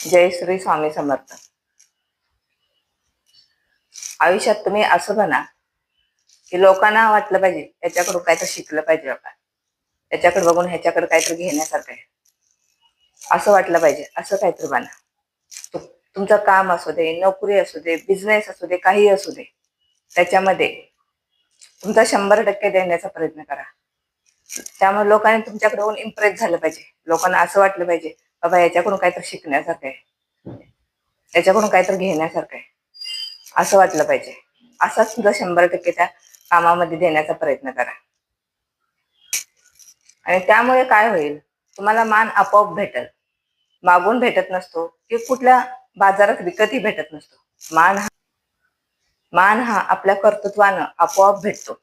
जय श्री स्वामी समर्थ. आयुष्यात तुम्ही असं बना की लोकांना वाटलं पाहिजे याच्याकडून काहीतरी शिकलं पाहिजे बाबा याच्याकडे बघून ह्याच्याकडे काहीतरी घेण्यासारखं आहे. असं वाटलं पाहिजे असं काहीतरी बना. तुमचं काम असू दे नोकरी असू दे बिझनेस असू दे काही असू दे त्याच्यामध्ये तुमचा शंभर टक्के देण्याचा प्रयत्न करा. त्यामुळे लोकांनी तुमच्याकडे होऊन इम्प्रेस झालं पाहिजे. लोकांना असं वाटलं पाहिजे बाबा याच्याकडून काहीतरी शिकण्यासारखं आहे. याच्याकडून काहीतरी घेण्यासारखं आहे. असं वाटलं पाहिजे. असाच सुद्धा शंभर टक्के त्या कामामध्ये देण्याचा प्रयत्न करा. आणि त्यामुळे काय होईल? तुम्हाला मान आपोआप भेटल. मागून भेटत नसतो की कुठल्या बाजारात विकतही भेटत नसतो. मान हा मान हा आपल्या कर्तृत्वानं आपोआप भेटतो.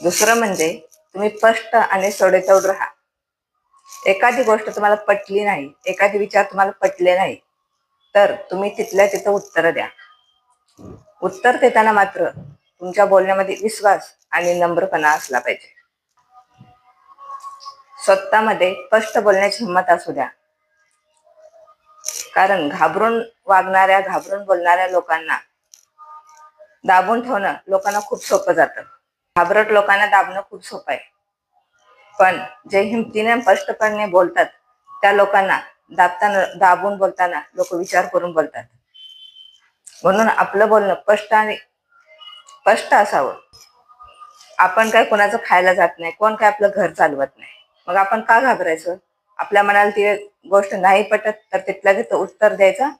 दुसरं म्हणजे तुम्ही स्पष्ट आणि सडेतोड राहा. एखादी गोष्ट तुम्हाला पटली नाही एखादी विचार तुम्हाला पटले नाही तर तुम्ही तिथल्या तिथं उत्तर द्या. उत्तर देताना मात्र तुमच्या बोलण्यामध्ये विश्वास आणि नम्रपणा असला पाहिजे. स्वतःमध्ये स्पष्ट बोलण्याची हिंमत असू द्या. कारण घाबरून वागणाऱ्या घाबरून बोलणाऱ्या लोकांना दाबून ठेवणं लोकांना खूप सोपं जातं. घाबरट लोकांना दाबणं खूप सोपं आहे. पण जे हिमतीने स्पष्टपणे बोलतात त्या लोकांना दाबताना दाबून बोलताना लोक विचार करून बोलतात. म्हणून आपलं बोलणं स्पष्ट आणि स्पष्ट असावं. आपण काय कोणाचं खायला जात नाही कोण काय आपलं घर चालवत नाही. मग आपण का घाबरायचं? आपल्या मनाला ती गोष्ट नाही पटत तर तिथल्या तिथं उत्तर द्यायचं.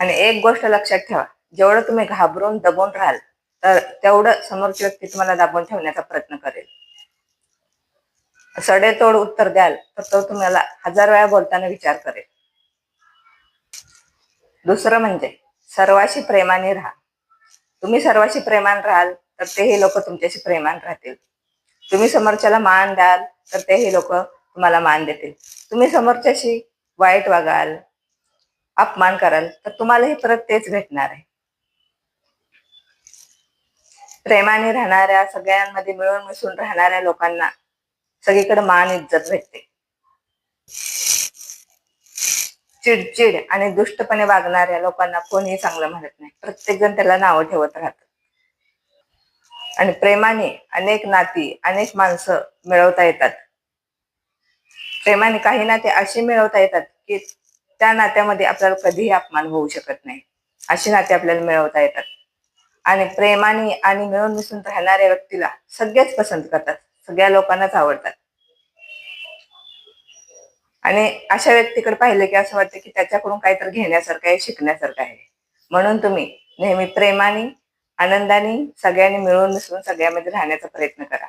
आणि एक गोष्ट लक्षात ठेवा जेवढं तुम्ही घाबरून दबून राहाल तर तेवढं समोरची व्यक्ती तुम्हाला दाबून ठेवण्याचा प्रयत्न करेल. सडेतोड उत्तर द्याल तर तो तुम्हाला हजार वेळा बोलताना विचार करेल. दुसरं म्हणजे सर्वाशी प्रेमाने राहा. तुम्ही सर्वाशी प्रेमान राहाल तर तेही लोक तुमच्याशी प्रेमान राहतील. तुम्ही समोरच्याला मान द्याल तर तेही लोक तुम्हाला मान देतील. तुम्ही समोरच्याशी वाईट वागाल अपमान कराल तर तुम्हालाही परत तेच भेटणार आहे. प्रेमाने राहणाऱ्या सगळ्यांमध्ये मिळून मिसळून राहणाऱ्या लोकांना सगळीकडे मान इज्जत भेटते. चिडचिड आणि दुष्टपणे वागणाऱ्या लोकांना कोणीही चांगलं म्हणत नाही. प्रत्येक जण त्याला नावं ठेवत राहत. आणि प्रेमाने अनेक नाती अनेक माणसं मिळवता येतात. प्रेमाने काही नाते अशी मिळवता येतात की त्या नात्यामध्ये आपल्याला कधीही अपमान होऊ शकत नाही. अशी नाते आपल्याला मिळवता येतात. आणि प्रेमाने आणि मिळून मिसळून राहणाऱ्या व्यक्तीला सगळेच पसंत करतात. सगळ्या लोकांनाच आवडतात. आणि अशा व्यक्तीकडे पाहिलं की असं वाटतं की त्याच्याकडून काहीतरी घेण्यासारखं आहे शिकण्यासारखं आहे. म्हणून तुम्ही नेहमी प्रेमाने आनंदाने सगळ्यांनी मिळून मिसळून सगळ्यामध्ये राहण्याचा प्रयत्न करा.